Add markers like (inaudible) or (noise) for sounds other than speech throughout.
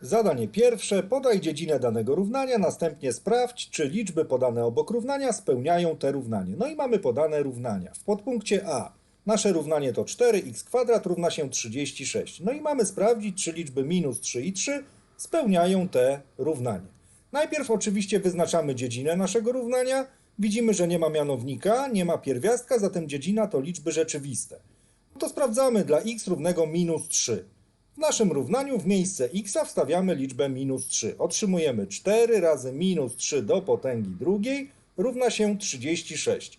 Zadanie pierwsze. Podaj dziedzinę danego równania, następnie sprawdź, czy liczby podane obok równania spełniają te równanie. No i mamy podane równania. W podpunkcie A nasze równanie to 4x kwadrat równa się 36. No i mamy sprawdzić, czy liczby minus 3 i 3 spełniają te równanie. Najpierw oczywiście wyznaczamy dziedzinę naszego równania. Widzimy, że nie ma mianownika, nie ma pierwiastka, zatem dziedzina to liczby rzeczywiste. No to sprawdzamy dla x równego minus 3. W naszym równaniu w miejsce x wstawiamy liczbę minus 3. Otrzymujemy 4 razy minus 3 do potęgi drugiej równa się 36.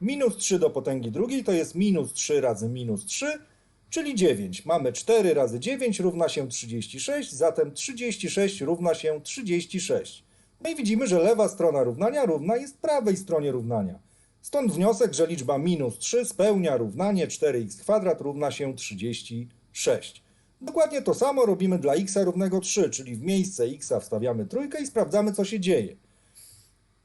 Minus 3 do potęgi drugiej to jest minus 3 razy minus 3, czyli 9. Mamy 4 razy 9 równa się 36, zatem 36 równa się 36. No i widzimy, że lewa strona równania równa jest prawej stronie równania. Stąd wniosek, że liczba minus 3 spełnia równanie 4x kwadrat równa się 36. Dokładnie to samo robimy dla x równego 3, czyli w miejsce x wstawiamy trójkę i sprawdzamy, co się dzieje.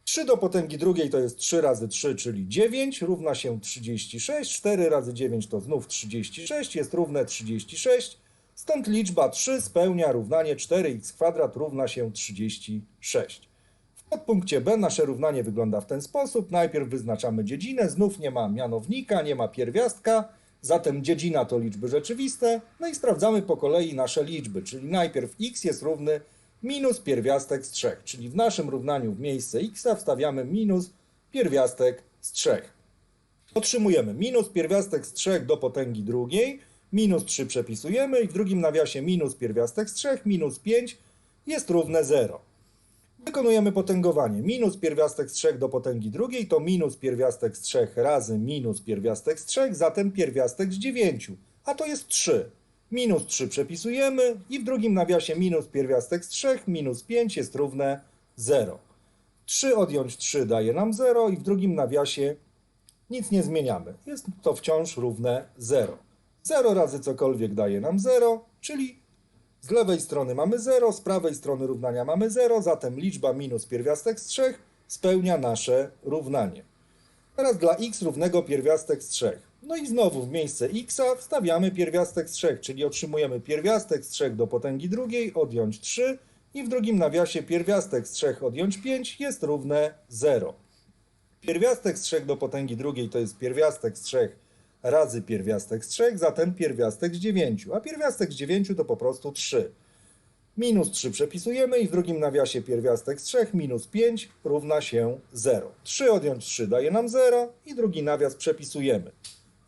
3 do potęgi drugiej to jest 3 razy 3, czyli 9, równa się 36. 4 razy 9 to znów 36, jest równe 36. Stąd liczba 3 spełnia równanie 4x kwadrat równa się 36. W podpunkcie B nasze równanie wygląda w ten sposób. Najpierw wyznaczamy dziedzinę, znów nie ma mianownika, nie ma pierwiastka, zatem dziedzina to liczby rzeczywiste. No i sprawdzamy po kolei nasze liczby, czyli najpierw x jest równy minus pierwiastek z 3, czyli w naszym równaniu w miejsce x wstawiamy minus pierwiastek z 3. Otrzymujemy minus pierwiastek z 3 do potęgi drugiej, minus 3 przepisujemy i w drugim nawiasie minus pierwiastek z 3, minus 5 jest równe 0. Wykonujemy potęgowanie. Minus pierwiastek z 3 do potęgi drugiej to minus pierwiastek z 3 razy minus pierwiastek z 3, zatem pierwiastek z 9, a to jest 3. Minus 3 przepisujemy i w drugim nawiasie minus pierwiastek z 3, minus 5 jest równe 0. 3 odjąć 3 daje nam 0 i w drugim nawiasie nic nie zmieniamy. Jest to wciąż równe 0. 0 razy cokolwiek daje nam 0, czyli z lewej strony mamy 0, z prawej strony równania mamy 0, zatem liczba minus pierwiastek z 3 spełnia nasze równanie. Teraz dla x równego pierwiastek z 3. No i znowu w miejsce x wstawiamy pierwiastek z 3, czyli otrzymujemy pierwiastek z 3 do potęgi drugiej, odjąć 3 i w drugim nawiasie pierwiastek z 3 odjąć 5 jest równe 0. Pierwiastek z 3 do potęgi drugiej to jest pierwiastek z 3 razy pierwiastek z 3, zatem pierwiastek z 9, a pierwiastek z 9 to po prostu 3. Minus 3 przepisujemy i w drugim nawiasie pierwiastek z 3 minus 5 równa się 0. 3 odjąć 3 daje nam 0 i drugi nawias przepisujemy.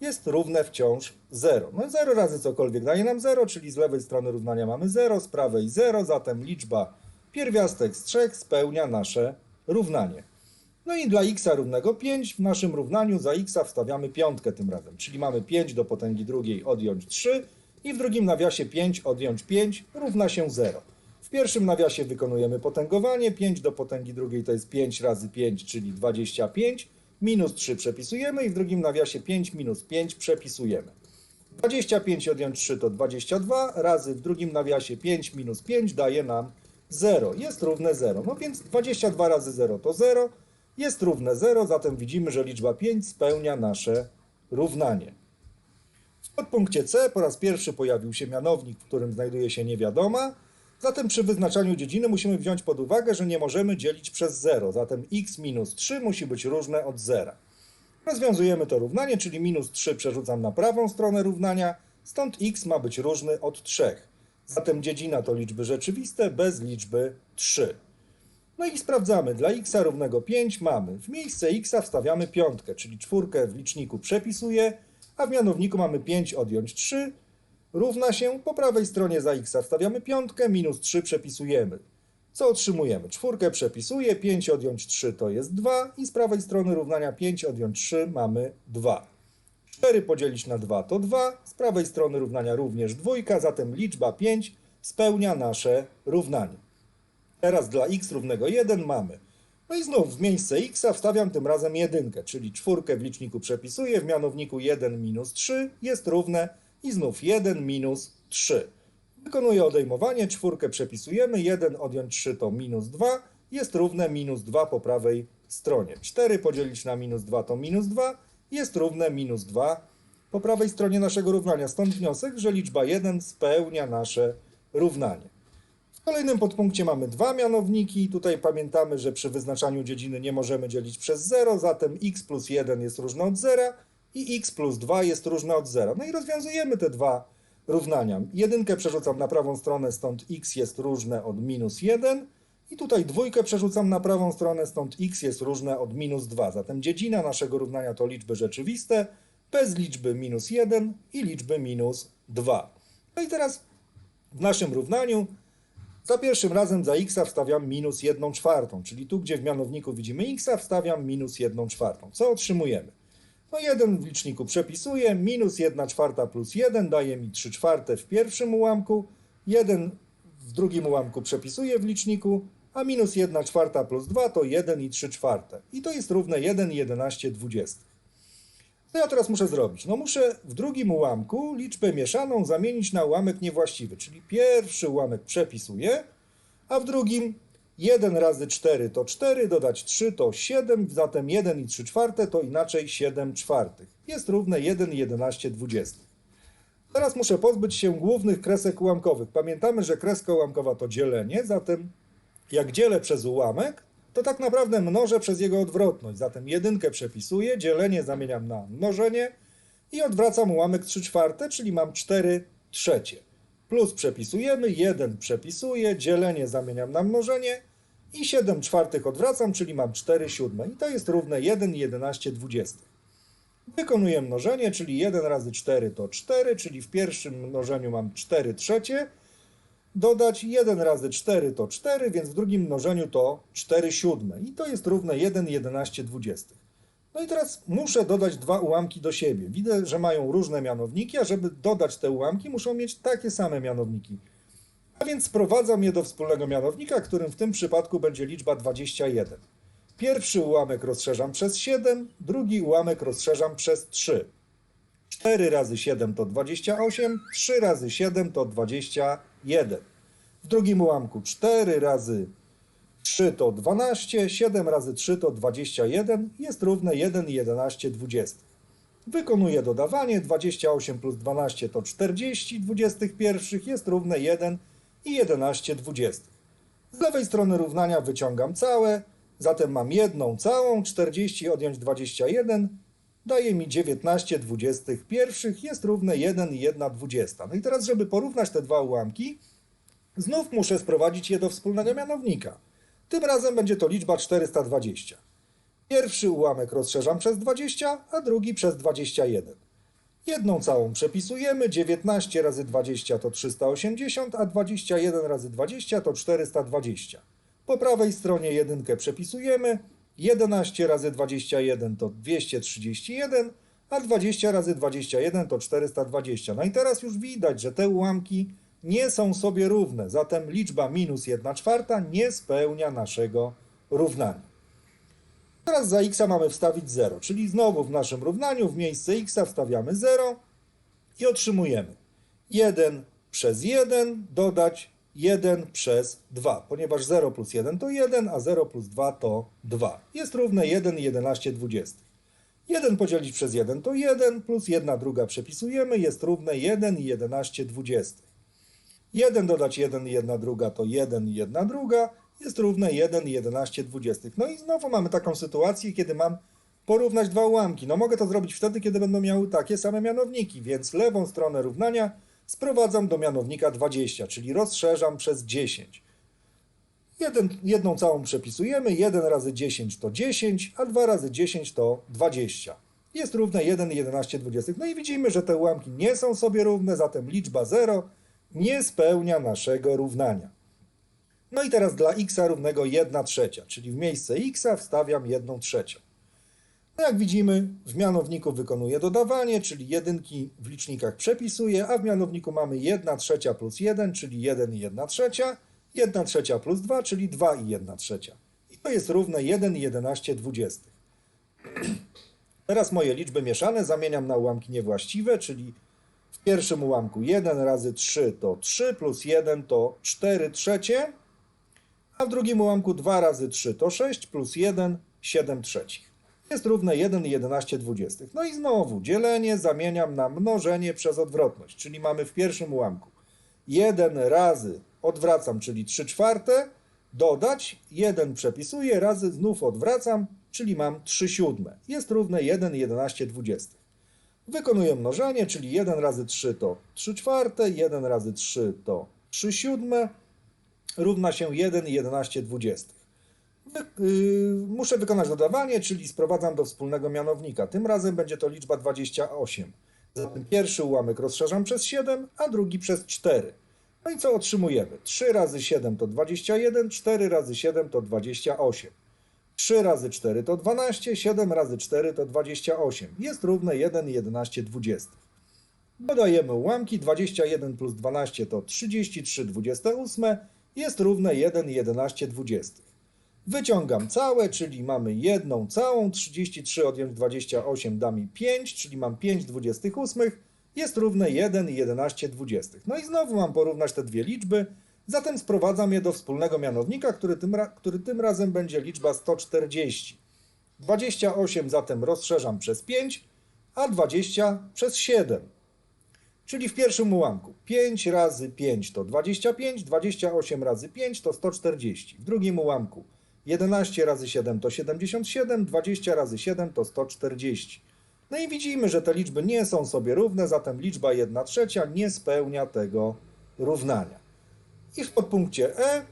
Jest równe wciąż 0. No 0 razy cokolwiek daje nam 0, czyli z lewej strony równania mamy 0, z prawej 0, zatem liczba pierwiastek z 3 spełnia nasze równanie. No i dla x równego 5 w naszym równaniu za x wstawiamy piątkę tym razem, czyli mamy 5 do potęgi drugiej odjąć 3 i w drugim nawiasie 5 odjąć 5 równa się 0. W pierwszym nawiasie wykonujemy potęgowanie, 5 do potęgi drugiej to jest 5 razy 5, czyli 25, minus 3 przepisujemy i w drugim nawiasie 5 minus 5 przepisujemy. 25 odjąć 3 to 22, razy w drugim nawiasie 5 minus 5 daje nam 0, jest równe 0. No więc 22 razy 0 to 0, jest równe 0, zatem widzimy, że liczba 5 spełnia nasze równanie. W podpunkcie C po raz pierwszy pojawił się mianownik, w którym znajduje się niewiadoma, zatem przy wyznaczaniu dziedziny musimy wziąć pod uwagę, że nie możemy dzielić przez 0, zatem x minus 3 musi być różne od 0. Rozwiązujemy to równanie, czyli minus 3 przerzucam na prawą stronę równania, stąd x ma być różny od 3. Zatem dziedzina to liczby rzeczywiste bez liczby 3. No i sprawdzamy. Dla x równego 5 mamy. W miejsce x wstawiamy piątkę, czyli czwórkę w liczniku przepisuję, a w mianowniku mamy 5 odjąć 3 równa się, po prawej stronie za x wstawiamy piątkę, minus 3 przepisujemy. Co otrzymujemy? Czwórkę przepisuję, 5 odjąć 3 to jest 2 i z prawej strony równania 5 odjąć 3 mamy 2. 4 podzielić na 2 to 2, z prawej strony równania również dwójka, zatem liczba 5 spełnia nasze równanie. Teraz dla x równego 1 mamy. No i znów w miejsce x wstawiam tym razem jedynkę, czyli czwórkę w liczniku przepisuję, w mianowniku 1 minus 3 jest równe i znów 1 minus 3. Wykonuję odejmowanie, czwórkę przepisujemy, 1 odjąć 3 to minus 2, jest równe minus 2 po prawej stronie. 4 podzielić na minus 2 to minus 2, jest równe minus 2 po prawej stronie naszego równania. Stąd wniosek, że liczba 1 spełnia nasze równanie. Kolejnym podpunkcie mamy dwa mianowniki. Tutaj pamiętamy, że przy wyznaczaniu dziedziny nie możemy dzielić przez 0, zatem x plus 1 jest różne od 0 i x plus 2 jest różne od 0. No i rozwiązujemy te dwa równania. Jedynkę przerzucam na prawą stronę, stąd x jest różne od minus 1 i tutaj dwójkę przerzucam na prawą stronę, stąd x jest różne od minus 2. Zatem dziedzina naszego równania to liczby rzeczywiste bez liczby minus 1 i liczby minus 2. No i teraz w naszym równaniu za pierwszym razem za x wstawiam minus 1 czwartą, czyli tu, gdzie w mianowniku widzimy x, wstawiam minus 1 czwartą. Co otrzymujemy? No 1 w liczniku przepisuję, minus 1 czwarta plus 1 daje mi 3 czwarte w pierwszym ułamku, 1 w drugim ułamku przepisuję w liczniku, a minus 1 czwarta plus 2 to 1 i 3 czwarte. I to jest równe 1 i 11 dwudziestych. Co ja teraz muszę zrobić? No muszę w drugim ułamku liczbę mieszaną zamienić na ułamek niewłaściwy, czyli pierwszy ułamek przepisuję, a w drugim 1 razy 4 to 4, dodać 3 to 7, zatem 1 i 3 czwarte to inaczej 7 czwartych. Jest równe 1 i 11 dwudziestych. Teraz muszę pozbyć się głównych kresek ułamkowych. Pamiętamy, że kreska ułamkowa to dzielenie, zatem jak dzielę przez ułamek, to tak naprawdę mnożę przez jego odwrotność. Zatem jedynkę przepisuję, dzielenie zamieniam na mnożenie i odwracam ułamek 3 czwarte, czyli mam 4 trzecie. Plus przepisujemy, 1 przepisuję, dzielenie zamieniam na mnożenie i 7 czwartych odwracam, czyli mam 4 siódme. I to jest równe 1 i 11 dwudziestych. Wykonuję mnożenie, czyli 1 razy 4 to 4, czyli w pierwszym mnożeniu mam 4 trzecie, dodać 1 razy 4 to 4, więc w drugim mnożeniu to 4 siódme. I to jest równe 1 i 11 dwudziestych. No i teraz muszę dodać dwa ułamki do siebie. Widzę, że mają różne mianowniki, a żeby dodać te ułamki, muszą mieć takie same mianowniki. A więc sprowadzam je do wspólnego mianownika, którym w tym przypadku będzie liczba 21. Pierwszy ułamek rozszerzam przez 7, drugi ułamek rozszerzam przez 3. 4 razy 7 to 28, 3 razy 7 to 21. W drugim ułamku 4 razy 3 to 12, 7 razy 3 to 21, jest równe 1 i 11 dwudziestych. Wykonuję dodawanie, 28 plus 12 to 40 dwudziestych pierwszych, jest równe 1 i 11 dwudziestych. Z lewej strony równania wyciągam całe, zatem mam jedną całą, 40 odjąć 21, daje mi 19 dwudziestych pierwszych, jest równe 1 i 1 dwudziesta. No i teraz, żeby porównać te dwa ułamki, znów muszę sprowadzić je do wspólnego mianownika. Tym razem będzie to liczba 420. Pierwszy ułamek rozszerzam przez 20, a drugi przez 21. Jedną całą przepisujemy, 19 razy 20 to 380, a 21 razy 20 to 420. Po prawej stronie jedynkę przepisujemy, 11 razy 21 to 231, a 20 razy 21 to 420. No i teraz już widać, że te ułamki nie są sobie równe, zatem liczba minus 1 czwarta nie spełnia naszego równania. Teraz za x mamy wstawić 0, czyli znowu w naszym równaniu w miejsce x wstawiamy 0 i otrzymujemy 1 przez 1 dodać 1 przez 2, ponieważ 0 plus 1 to 1, a 0 plus 2 to 2. Jest równe 1 i 11 dwudziestych. 1 podzielić przez 1 to 1, plus 1 druga przepisujemy, jest równe 1 i 11 dwudziestych. 1 dodać 1 i 1 druga to 1 i 1 druga, jest równe 1 i 11 dwudziestych. No i znowu mamy taką sytuację, kiedy mam porównać dwa ułamki. No mogę to zrobić wtedy, kiedy będą miały takie same mianowniki, więc lewą stronę równania sprowadzam do mianownika 20, czyli rozszerzam przez 10. Jeden, jedną całą przepisujemy, 1 razy 10 to 10, a 2 razy 10 to 20. Jest równe 1 i 11 dwudziestych. No i widzimy, że te ułamki nie są sobie równe, zatem liczba 0 nie spełnia naszego równania. No i teraz dla x równego 1 trzecia, czyli w miejsce x wstawiam 1 trzecią. No jak widzimy, w mianowniku wykonuję dodawanie, czyli jedynki w licznikach przepisuję, a w mianowniku mamy 1 trzecia plus 1, czyli 1 i 1 trzecia, 1 trzecia plus 2, czyli 2 i 1 trzecia. I to jest równe 1 i 11 dwudziestych. (clears throat) Teraz moje liczby mieszane zamieniam na ułamki niewłaściwe, czyli w pierwszym ułamku 1 razy 3 to 3 plus 1 to 4 trzecie, a w drugim ułamku 2 razy 3 to 6 plus 1 7 trzecich. Jest równe 1 i 11 dwudziestych. No i znowu dzielenie zamieniam na mnożenie przez odwrotność, czyli mamy w pierwszym ułamku 1 razy odwracam, czyli 3 czwarte, dodać, 1 przepisuję, razy znów odwracam, czyli mam 3 siódme. Jest równe 1 11 dwudziestych. Wykonuję mnożenie, czyli 1 razy 3 to 3 czwarte, 1 razy 3 to 3 siódme, równa się 1 11 dwudziestych. Yy, muszę wykonać dodawanie, czyli sprowadzam do wspólnego mianownika. Tym razem będzie to liczba 28. Zatem pierwszy ułamek rozszerzam przez 7, a drugi przez 4. No i co otrzymujemy? 3 razy 7 to 21, 4 razy 7 to 28. 3 razy 4 to 12, 7 razy 4 to 28. Jest równe 1 11 dwudziestych. Dodajemy ułamki, 21 plus 12 to 33 28, jest równe 1 11 dwudziestych. Wyciągam całe, czyli mamy jedną całą, 33 odjąć 28 da mi 5, czyli mam 5 28, jest równe 1 11 dwudziestych. No i znowu mam porównać te dwie liczby, zatem sprowadzam je do wspólnego mianownika, który tym, który tym razem będzie liczba 140. 28 zatem rozszerzam przez 5, a 20 przez 7. Czyli w pierwszym ułamku 5 razy 5 to 25, 28 razy 5 to 140. W drugim ułamku 11 razy 7 to 77, 20 razy 7 to 140. No i widzimy, że te liczby nie są sobie równe, zatem liczba 1 trzecia nie spełnia tego równania. I w podpunkcie E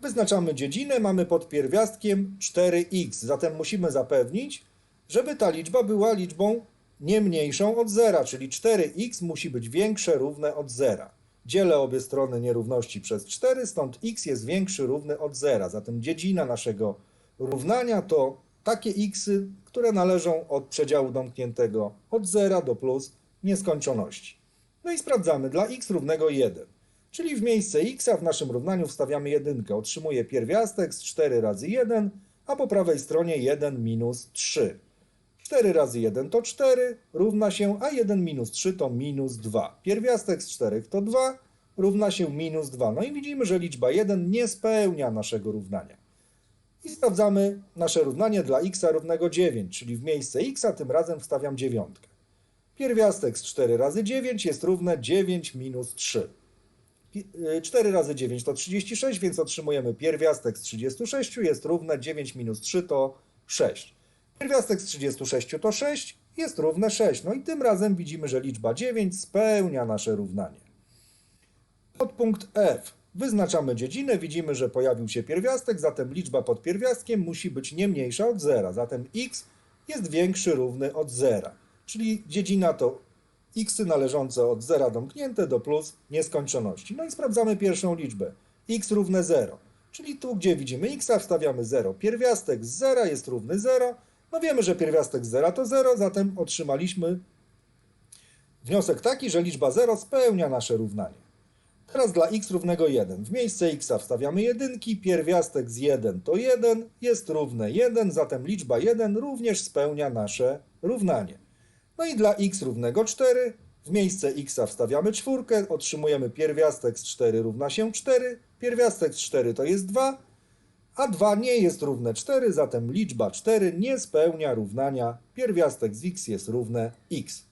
wyznaczamy dziedzinę, mamy pod pierwiastkiem 4x, zatem musimy zapewnić, żeby ta liczba była liczbą nie mniejszą od zera, czyli 4x musi być większe, równe od zera. Dzielę obie strony nierówności przez 4, stąd x jest większy, równy od zera. Zatem dziedzina naszego równania to takie xy, które należą od przedziału domkniętego od zera do plus nieskończoności. No i sprawdzamy dla x równego 1. Czyli w miejsce x w naszym równaniu wstawiamy jedynkę. Otrzymuję pierwiastek z 4 razy 1, a po prawej stronie 1 minus 3. 4 razy 1 to 4, równa się, a 1 minus 3 to minus 2. Pierwiastek z 4 to 2, równa się minus 2. No i widzimy, że liczba 1 nie spełnia naszego równania. I sprawdzamy nasze równanie dla x równego 9, czyli w miejsce x tym razem wstawiam dziewiątkę. Pierwiastek z 4 razy 9 jest równe 9 minus 3. Pi- y, 4 razy 9 to 36, więc otrzymujemy pierwiastek z 36 jest równe 9 minus 3 to 6. Pierwiastek z 36 to 6 jest równe 6. No i tym razem widzimy, że liczba 9 spełnia nasze równanie. Podpunkt F. Wyznaczamy dziedzinę, widzimy, że pojawił się pierwiastek, zatem liczba pod pierwiastkiem musi być nie mniejsza od zera. Zatem x jest większy, równy od zera. Czyli dziedzina to x należące od zera domknięte do plus nieskończoności. No i sprawdzamy pierwszą liczbę. x równe 0. Czyli tu, gdzie widzimy x, wstawiamy 0. Pierwiastek z zera jest równy 0. No wiemy, że pierwiastek z zera to 0, zatem otrzymaliśmy wniosek taki, że liczba 0 spełnia nasze równanie. Teraz dla x równego 1. W miejsce x wstawiamy jedynki, pierwiastek z 1 to 1, jest równe 1, zatem liczba 1 również spełnia nasze równanie. No i dla x równego 4, w miejsce x wstawiamy czwórkę, otrzymujemy pierwiastek z 4 równa się 4, pierwiastek z 4 to jest 2, a 2 nie jest równe 4, zatem liczba 4 nie spełnia równania pierwiastek z x jest równe x.